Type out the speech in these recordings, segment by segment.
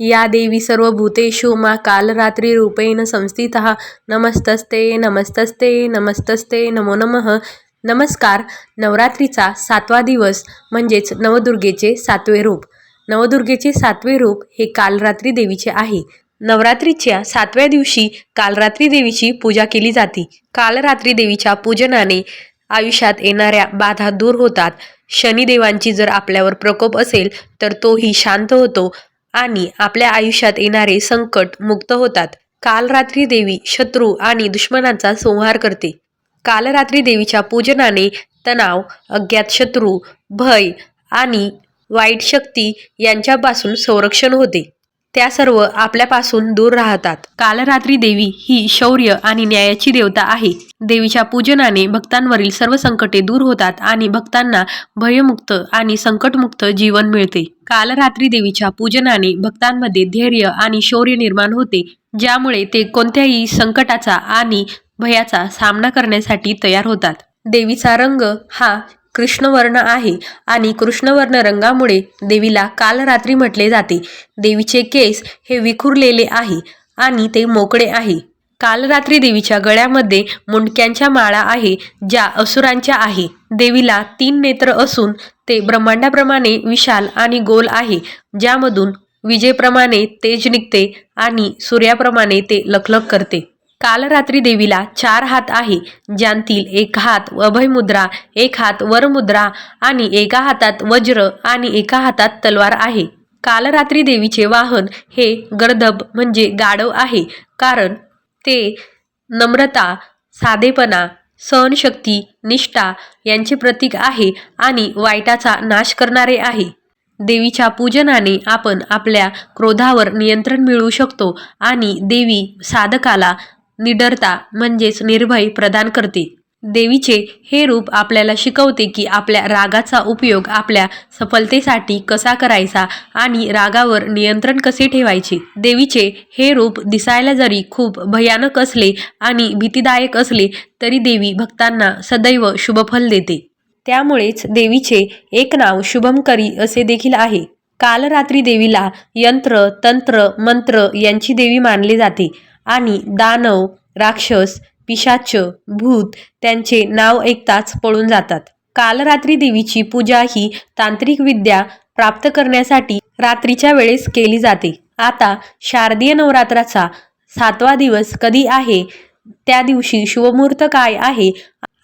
या देवी सर्वभूतेषु मा कालरात्रिरूपेण संस्थितः। नमस्तस्ते नमस्तस्ते नमस्तस्ते नमो नमः। नमस्कार नवरात्रीचा सातवा दिवस म्हणजेच नवदुर्गेचे सातवे रूप। नवदुर्गेचे सातवे रूप हे कालरात्री देवीचे आहे। नवरात्रीच्या सातव्या दिवशी कालरात्री देवीची पूजा केली जाते। कालरात्री देवीच्या पूजनाने आयुष्यात येणाऱ्या बाधा दूर होतात। शनिदेवांची जर आपल्यावर प्रकोप असेल तर तोही शांत होतो। आणि आपल्या आयुष्यात येणारे संकट मुक्त होतात. काल रात्री देवी शत्रू आणि दुश्मनांचा संहार करते. काल रात्री देवीच्या पूजनाने तणाव अज्ञात शत्रू भय आणि वाईट शक्ती यांच्यापासून संरक्षण होते. त्या सर्व आपल्यापासून दूर राहतात. कालरात्री देवी ही शौर्य आणि न्यायाची देवता आहे. देवीच्या पूजनाने भक्तांवरील सर्व संकटे दूर होतात आणि भक्तांना भयमुक्त आणि संकटमुक्त जीवन मिळते. कालरात्री देवीच्या पूजनाने भक्तांमध्ये धैर्य आणि शौर्य निर्माण होते ज्यामुळे ते कोणत्याही संकटाचा आणि भयाचा सामना करण्यासाठी तयार होतात. देवीचा रंग हा कृष्णवर्ण आहे आणि कृष्णवर्ण रंगामुळे देवीला कालरात्री म्हटले जाते. देवीचे केस हे विखुरलेले आहे आणि ते मोकळे आहे. कालरात्री देवीच्या गळ्यामध्ये मुंडक्यांच्या माळा आहे ज्या असुरांच्या आहे. देवीला तीन नेत्र असून ते ब्रह्मांडाप्रमाणे विशाल आणि गोल आहे ज्यामधून विजेप्रमाणे तेज निघते आणि सूर्याप्रमाणे ते लखलख करते. कालरात्री देवीला चार हात आहे ज्यांतील एक हात अभयमुद्रा एक हात वरमुद्रा आणि एका हातात वज्र आणि एका हातात तलवार आहे. कालरात्री देवीचे वाहन हे गर्दभ म्हणजे गाढव आहे कारण ते नम्रता साधेपणा सहनशक्ती निष्ठा यांचे प्रतीक आहे आणि वाईटाचा नाश करणारे आहे. देवीच्या पूजनाने आपण आपल्या क्रोधावर नियंत्रण मिळवू शकतो आणि देवी साधकाला निडरता म्हणजेच निर्भय प्रदान करते. देवीचे हे रूप आपल्याला शिकवते की आपल्या रागाचा उपयोग आपल्या सफलतेसाठी कसा करायचा आणि रागावर नियंत्रण कसे ठेवायचे. देवीचे हे रूप दिसायला जरी खूप भयानक असले आणि भीतीदायक असले तरी देवी भक्तांना सदैव शुभफल देते. त्यामुळेच देवीचे एक नाव शुभमकरी असे देखील आहे. काल रात्री देवीला यंत्र तंत्र मंत्र यांची देवी मानले जाते. आणि दानव राक्षस पिशाच भूत त्यांचे नाव ऐकताच पळून जातात. काल रात्री देवीची पूजा ही तांत्रिक विद्या प्राप्त करण्यासाठी रात्रीच्या वेळेस केली जाते. आता शारदीय नवरात्राचा सातवा दिवस कधी आहे? त्या दिवशी शुभमुहूर्त काय आहे?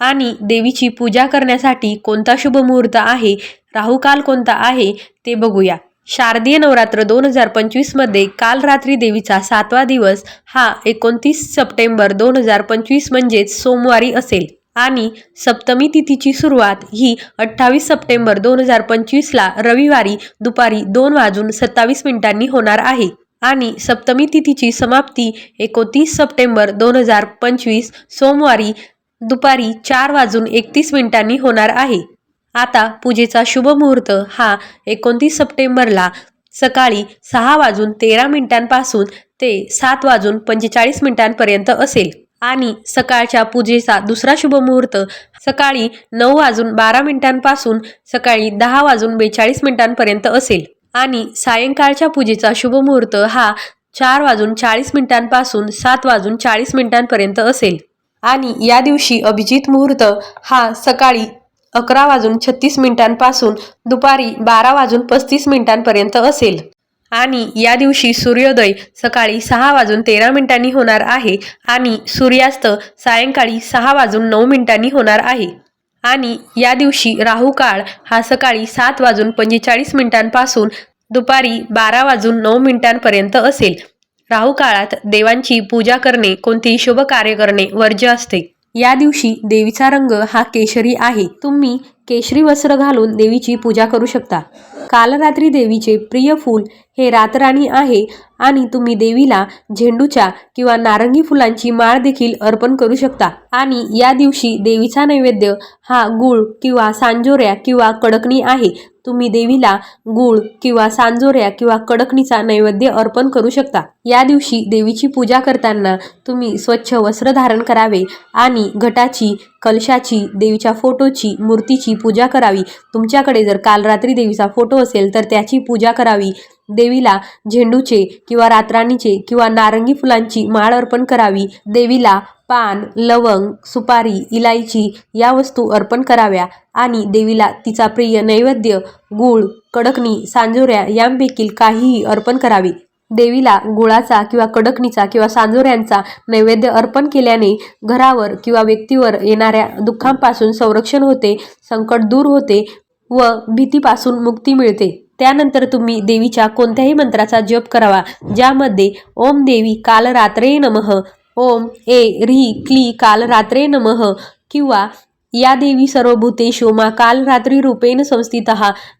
आणि देवीची पूजा करण्यासाठी कोणता शुभमुहूर्त आहे? राहुकाल कोणता आहे? ते बघूया. शारदीय नवरात्र दोन हजार पंचवीसमध्ये काल रात्री देवीचा सातवा दिवस हा एकोणतीस सप्टेंबर दोन हजार पंचवीस म्हणजेच सोमवारी असेल. आणि सप्तमी तिथीची सुरुवात ही अठ्ठावीस सप्टेंबर दोन हजार पंचवीसला रविवारी दुपारी दोन वाजून सत्तावीस मिनिटांनी होणार आहे. आणि सप्तमी तिथीची समाप्ती एकोणतीस सप्टेंबर दोन हजार पंचवीस सोमवारी दुपारी चार वाजून एकतीस मिनिटांनी होणार आहे. आता पूजेचा शुभ मुहूर्त हा एकोणतीस सप्टेंबरला सकाळी सहा वाजून तेरा मिनिटांपासून ते सात वाजून पंचेचाळीस मिनिटांपर्यंत असेल. आणि सकाळच्या पूजेचा दुसरा शुभ मुहूर्त सकाळी नऊ वाजून बारा मिनिटांपासून सकाळी दहा वाजून बेचाळीस मिनिटांपर्यंत असेल. आणि सायंकाळच्या पूजेचा शुभ मुहूर्त हा चार वाजून चाळीस मिनिटांपासून सात वाजून चाळीस मिनिटांपर्यंत असेल. आणि या दिवशी अभिजित मुहूर्त हा सकाळी अकरा वाजून छत्तीस मिनिटांपासून दुपारी बारा वाजून पस्तीस मिनिटांपर्यंत असेल. आणि या दिवशी सूर्योदय सकाळी सहा वाजून तेरा मिनिटांनी होणार आहे आणि सूर्यास्त सायंकाळी सहा वाजून नऊ मिनिटांनी होणार आहे. आणि या दिवशी राहू काळ हा सकाळी सात वाजून पंचेचाळीस मिनिटांपासून दुपारी बारा वाजून नऊ मिनिटांपर्यंत असेल. राहू काळात देवांची पूजा करणे कोणतेही शुभ कार्य करणे वर्ज्य असते. या दिवशी देवीचा रंग हा केशरी आहे. तुम्ही केशरी वस्त्र घालून देवीची पूजा करू शकता. काल रात्री देवीचे प्रिय फूल हे रातराणी आहे आणि तुम्ही देवीला झेंडूच्या किंवा नारंगी फुलांची माळ देखील अर्पण करू शकता. आणि या दिवशी देवीचा नैवेद्य हा गुळ किंवा सांजोऱ्या किंवा कडकणी आहे. तुम्ही देवीला गुळ किंवा सांजोऱ्या किंवा कडकणीचा नैवेद्य अर्पण करू शकता. या दिवशी देवीची पूजा करताना तुम्ही स्वच्छ वस्त्र धारण करावे आणि घटाची कलशाची देवीच्या फोटोची मूर्तीची पूजा करावी. तुमच्याकडे जर काल रात्री देवीचा फोटो असेल तर त्याची पूजा करावी. देवीला झेंडूचे किंवा रातराणीचे किंवा नारंगी फुलांची माळ अर्पण करावी. देवीला पान लवंग सुपारी इलायची या वस्तू अर्पण कराव्या आणि देवीला तिचा प्रिय नैवेद्य गूळ कडकणी सांजोऱ्या यांपैकी काहीही अर्पण करावे. देवीला गुळाचा किंवा कडकणीचा किंवा सांजोऱ्यांचा नैवेद्य अर्पण केल्याने घरावर किंवा व्यक्तीवर येणाऱ्या दुःखांपासून संरक्षण होते संकट दूर होते व भीतीपासून मुक्ती मिळते. त्यानंतर तुम्ही देवीच्या कोणत्याही मंत्राचा जप करावा ज्यामध्ये ओम देवी काल रात्रे नमः ओम ए री क्ली काल रात्रे नमः किंवा या देवी सर्वभूतेशो मा काल रात्री रूपेण संस्थित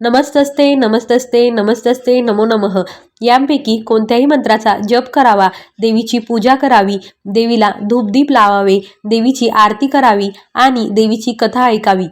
नमस्तस्ते नमस्तस्ते नमस्तस्ते नमो नमः. यांपैकी कोणत्याही मंत्राचा जप करावा देवीची पूजा करावी देवीला धूपदीप लावावे देवीची आरती करावी आणि देवीची कथा ऐकावी.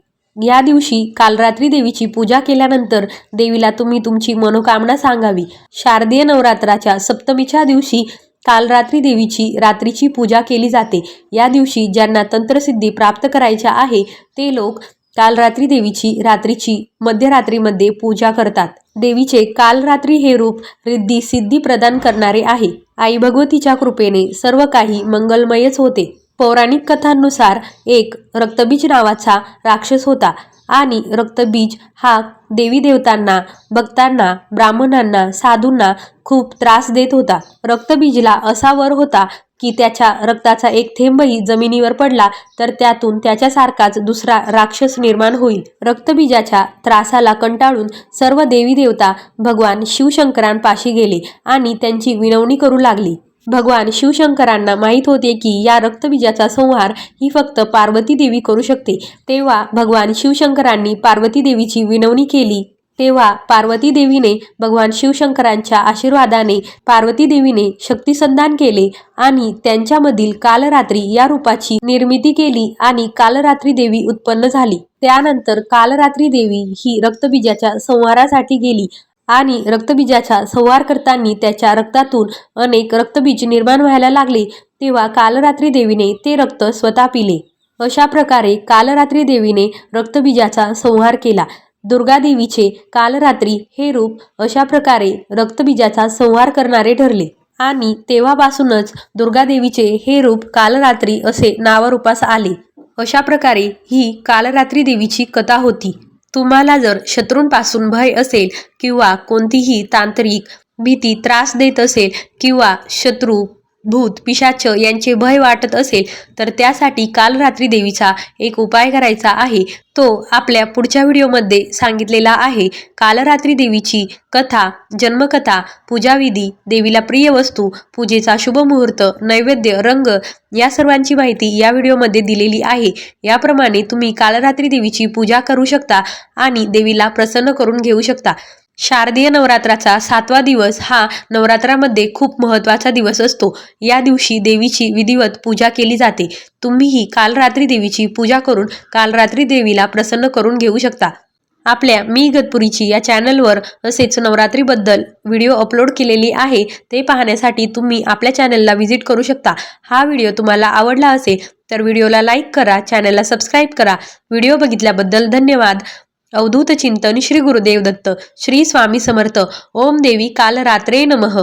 या दिवशी काल रात्री देवीची पूजा केल्यानंतर देवीला तुम्ही तुमची मनोकामना सांगावी. शारदीय नवरात्राच्या सप्तमीच्या दिवशी काल रात्री देवीची रात्रीची पूजा केली जाते. या दिवशी ज्यांना तंत्रसिद्धी प्राप्त करायच्या आहे ते लोक काल रात्री देवीची रात्रीची मध्यरात्रीमध्ये पूजा करतात. देवीचे काल रात्री हे रूप रिद्धी सिद्धी प्रदान करणारे आहे. आई भगवतीच्या कृपेने सर्व काही मंगलमयच होते. पौराणिक कथांनुसार एक रक्तबीज नावाचा राक्षस होता आणि रक्तबीज हा देवी देवतांना भक्तांना ब्राह्मणांना साधूंना खूप त्रास देत होता. रक्तबीजला असा वर होता की त्याच्या रक्ताचा एक थेंबही जमिनीवर पडला तर त्यातून त्याच्यासारखाच दुसरा राक्षस निर्माण होईल. रक्तबीजाच्या त्रासाला कंटाळून सर्व देवी देवता भगवान शिवशंकरांपाशी गेले आणि त्यांची विनवणी करू लागली. भगवान शिवशंकरांना माहीत होते की या रक्तबीजाचा संहार ही फक्त पार्वती देवी करू शकते. तेव्हा भगवान शिवशंकरांनी पार्वती देवीची विनवणी केली. तेव्हा पार्वती देवीने भगवान शिवशंकरांच्या आशीर्वादाने पार्वती देवीने शक्तिसंधान केले आणि त्यांच्यामधील कालरात्री या रूपाची निर्मिती केली आणि कालरात्री देवी उत्पन्न झाली. त्यानंतर कालरात्री देवी ही रक्तबीजाच्या संहारासाठी गेली आणि रक्तबीजाचा संहार करताना त्याच्या रक्तातून अनेक रक्तबीज निर्माण व्हायला लागले. तेव्हा कालरात्री देवीने ते रक्त स्वतः पिले. अशा प्रकारे कालरात्री देवीने रक्तबीजाचा संहार केला. दुर्गादेवीचे कालरात्री हे रूप अशा प्रकारे रक्तबीजाचा संहार करणारे ठरले. आणि तेव्हापासूनच दुर्गादेवीचे हे रूप कालरात्री असे नावरूपास आले. अशा प्रकारे ही कालरात्री देवीची कथा होती. तुम्हाला जर शत्रूंपासून भय असेल किंवा कोणतीही तांत्रिक भीती त्रास देत असेल किंवा शत्रू भूत पिशाच यांचे भय वाटत असेल तर त्यासाठी काल रात्री देवीचा एक उपाय करायचा आहे. तो आपल्या पुढच्या व्हिडिओमध्ये सांगितलेला आहे. कालरात्री देवीची कथा जन्मकथा पूजाविधी देवीला प्रिय वस्तू पूजेचा शुभ मुहूर्त नैवेद्य रंग या सर्वांची माहिती या व्हिडिओमध्ये दिलेली आहे. याप्रमाणे तुम्ही कालरात्री देवीची पूजा करू शकता आणि देवीला प्रसन्न करून घेऊ शकता. शारदीय नवरात्राचा सातवा दिवस हा नवरात्रामध्ये खूप महत्त्वाचा दिवस असतो. या दिवशी देवीची विधिवत पूजा केली जाते. तुम्हीही काल रात्री देवीची पूजा करून काल रात्री देवीला प्रसन्न करून घेऊ शकता. आपल्या मी गतपुरीची या चॅनलवर असेच नवरात्रीबद्दल व्हिडिओ अपलोड केलेली आहे ते पाहण्यासाठी तुम्ही आपल्या चॅनलला व्हिजिट करू शकता. हा व्हिडिओ तुम्हाला आवडला असेल तर व्हिडिओला लाईक करा चॅनलला सबस्क्राईब करा. व्हिडिओ बघितल्याबद्दल धन्यवाद. अवधूत चिंतन श्री गुरुदेव दत्त श्री स्वामी समर्थ ओम देवी काल रात्रे नमः.